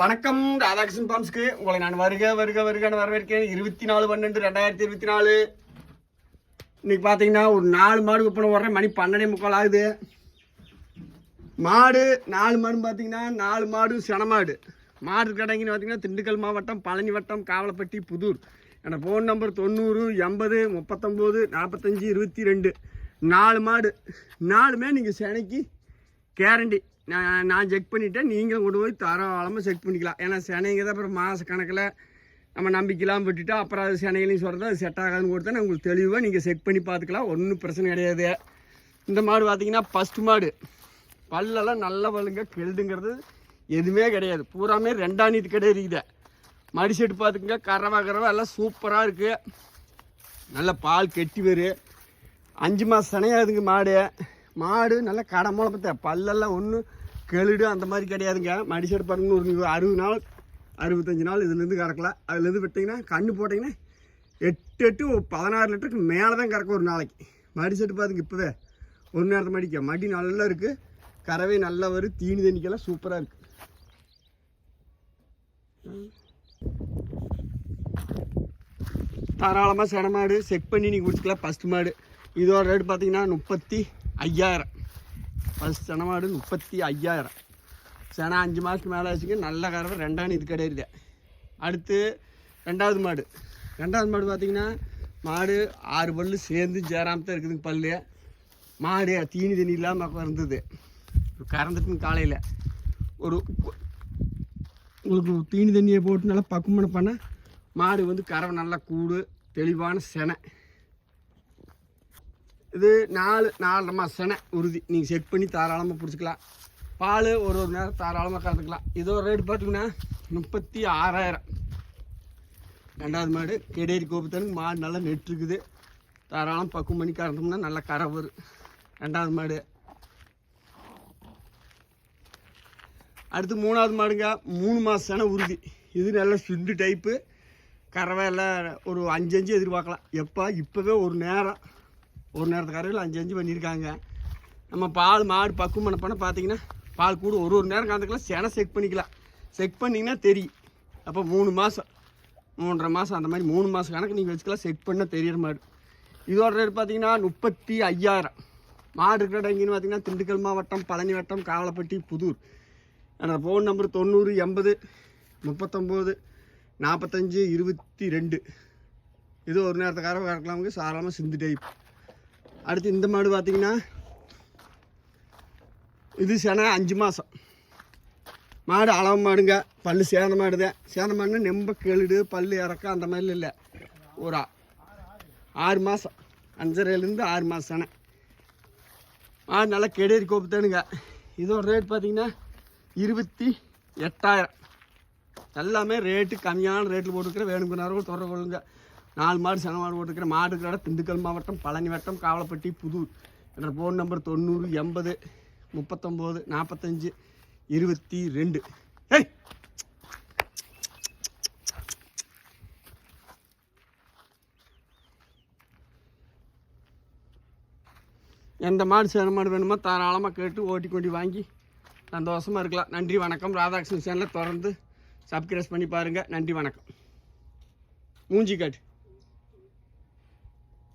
வணக்கம் ராதாகிருஷ்ணன் பாம்ஸ்க்கு. உங்களை நான் வருக வருக வருகன்னு வரவேற்கிறேன். இருபத்தி நாலு பன்னெண்டு ரெண்டாயிரத்தி இருபத்தி நாலு இன்னைக்கு பார்த்தீங்கன்னா ஒரு நாலு மாடு விற்பனை வர்றேன். மணி பன்னெண்டே முக்கால் ஆகுது. மாடு நாலு மாடு பார்த்தீங்கன்னா நாலு மாடு செனமாடு மாடு. கடைங்கன்னு பார்த்தீங்கன்னா திண்டுக்கல் மாவட்டம் பழனி வட்டம் காவலப்பட்டி புதூர். என்னோட ஃபோன் நம்பர் தொண்ணூறு எண்பது முப்பத்தொம்போது நாற்பத்தஞ்சு இருபத்தி ரெண்டு. நாலு மாடு. நாலுமே நீங்கள் செனைக்கு கேரண்டி நான் நான் செக் பண்ணிவிட்டேன் நீங்களும் கொண்டு போய் தாராளமாக செக் பண்ணிக்கலாம். ஏன்னா சென்னைங்க தான் அப்புறம் மாத கணக்கில் நம்ம நம்பிக்கலாம் விட்டுட்டு அப்புறம் அது சினைகளையும் சொல்கிறது அது செட் ஆகாதுன்னு கொடுத்தா நான் உங்களுக்கு தெளிவாக நீங்கள் செக் பண்ணி பார்த்துக்கலாம். ஒன்றும் பிரச்சனை கிடையாது. இந்த மாடு பார்த்தீங்கன்னா ஃபஸ்ட்டு மாடு. பல்லெல்லாம் நல்ல பல்லுங்க கெழுதுங்கிறது எதுவுமே கிடையாது. பூராமே ரெண்டாம் நீத்து கடை இருக்குது. மடி செட்டு பார்த்துக்குங்க. கறவை கறவை எல்லாம் சூப்பராக இருக்குது நல்ல பால் கெட்டி வரும் அஞ்சு மாதம் சனையாதுங்க மாடு. மாடு நல்லா நல்ல கடமுளப்பத்த பல்லெல்லாம் ஒன்றும் கெழுடு அந்த மாதிரி கிடையாதுங்க. மடிசெடு பாருங்க ஒரு அறுபது நாள் அறுபத்தஞ்சு நாள் இதுலேருந்து கறக்கலாம் அதுலேருந்து விட்டிங்கன்னா கண்ணு போட்டிங்கன்னா எட்டு எட்டு பதினாறு லிட்டருக்கு மேலே தான் கறக்கும் ஒரு நாளைக்கு. மடி செட்டு பாருங்க இப்போவே. ஒரு நேரத்தை மடிக்க. மடி நல்லா இருக்குது கறவை நல்லா வரும் தீனி தண்ணிக்கெல்லாம் சூப்பராக இருக்குது தாராளமாக சென மாடு செக் பண்ணி நீங்கள் குடிச்சிக்கலாம். ஃபஸ்ட் மாடு. இதோட ரேட் பார்த்தீங்கன்னா முப்பத்தி ஐயாயிரம். ஃபஸ்ட் சென மாடு முப்பத்தி ஐயாயிரம். சென அஞ்சு மாதத்துக்கு மேலே ஆச்சுங்க. நல்ல கறவை. ரெண்டாம் இது கிடையாது அடுத்து ரெண்டாவது மாடு. ரெண்டாவது மாடு பார்த்தீங்கன்னா மாடு ஆறு பல்லு சேர்ந்து சேராம தான் இருக்குதுங்க பல்லு. மாடு தீனி தண்ணி இல்லாமல் இருந்தது. கறந்துட்டுன்னு காலையில். ஒரு உங்களுக்கு தீனி தண்ணியை போட்டு நல்லா பக்குவம் பண்ண. மாடு வந்து கறவை நல்லா கூடு தெளிவான செனை. இது நாலு நாலரை மாதம் உறுதி. நீங்கள் செட் பண்ணி தாராளமாக பிடிச்சிக்கலாம். பால் ஒரு ஒரு நேரம் தாராளமாக கறந்துக்கலாம் இதோ ரேட் பார்த்தீங்கன்னா முப்பத்தி ஆறாயிரம் ரெண்டாவது மாடு கெடேரி கோபத்தனுக்கு மாடு நல்லா நெட்டுருக்குது தாராளம் பக்குவம் மணி கறந்தோம்னா நல்லா கரை வரும். ரெண்டாவது மாடு. அடுத்து மூணாவது மாடுங்க. மூணு மாதம் உறுதி. இது நல்லா சுண்டு டைப்பு கறவை எல்லாம் ஒரு அஞ்சு அஞ்சு எதிர்பார்க்கலாம். எப்போ இப்போவே ஒரு நேரம். ஒரு நேரத்துக்காரையில் அஞ்சு அஞ்சு பண்ணியிருக்காங்க. நம்ம பால் மாடு பக்குவம் பண்ண பார்த்தீங்கன்னா பால் கூட ஒரு ஒரு நேரம் கலந்துக்கலாம். செனை செக் பண்ணிக்கலாம். செக் பண்ணிங்கன்னா தெரியும். அப்போ மூணு மாதம் மூன்றரை மாதம் அந்த மாதிரி மூணு மாதம் கணக்கு நீங்கள் வச்சுக்கலாம். செக் பண்ணால் தெரியிற மாடு இதோட ரேட் பார்த்தீங்கன்னா முப்பத்தி ஐயாயிரம். மாடு இருக்கிற இடம் எங்கேன்னு பார்த்தீங்கன்னா திண்டுக்கல் மாவட்டம் பழனி வட்டம் காவலப்பட்டி புதூர். என்னோடய ஃபோன் நம்பர் தொண்ணூறு எண்பது முப்பத்தொம்போது நாற்பத்தஞ்சு இருபத்தி ரெண்டு. இது ஒரு நேரத்தை கறக்கலாமுங்க சாதாரணமாக சிந்து டைப் அடுத்து இந்த மாடு பார்த்தீங்கன்னா இது சென அஞ்சு மாதம் மாடு அளவு மாடுங்க பல்லு சேந்த மாடு தான் சேந்த மாடுனா நெம்ப கேளுடு பல் இறக்க அந்த மாதிரி இல்லை. ஒரு ஆறு மாதம் அஞ்சரைலேருந்து ஆறு மாதம் சேனை. மாடு நல்லா கெடேரி கோப்புத்தானுங்க இதோட ரேட் பார்த்தீங்கன்னா இருபத்தி எட்டாயிரம். எல்லாமே ரேட்டு கம்மியான ரேட்டில் போட்டுருக்கிற வேணுங்கிறவர்கள் தொடர்பு கொள்ளுங்க நாலு மாடு சன மாடு போட்டுருக்கிற மாடு இருக்கிற இடம் திண்டுக்கல் மாவட்டம் பழனி வட்டம் காவலப்பட்டி புதூர். என்ற ஃபோன் நம்பர் தொண்ணூறு எண்பது முப்பத்தொம்போது நாற்பத்தஞ்சு இருபத்தி ரெண்டு. ஏய்! எந்த மாடு சேர மாடு வேணுமோ தாராளமாக கேட்டு ஓட்டி கொண்டு வாங்கி சந்தோஷமாக இருக்கலாம். நன்றி வணக்கம். ராதாகிருஷ்ணன் சேனலை தொடர்ந்து சப்ஸ்கிரைஸ் பண்ணி பாருங்கள் நன்றி வணக்கம். மூஞ்சி காட்டு.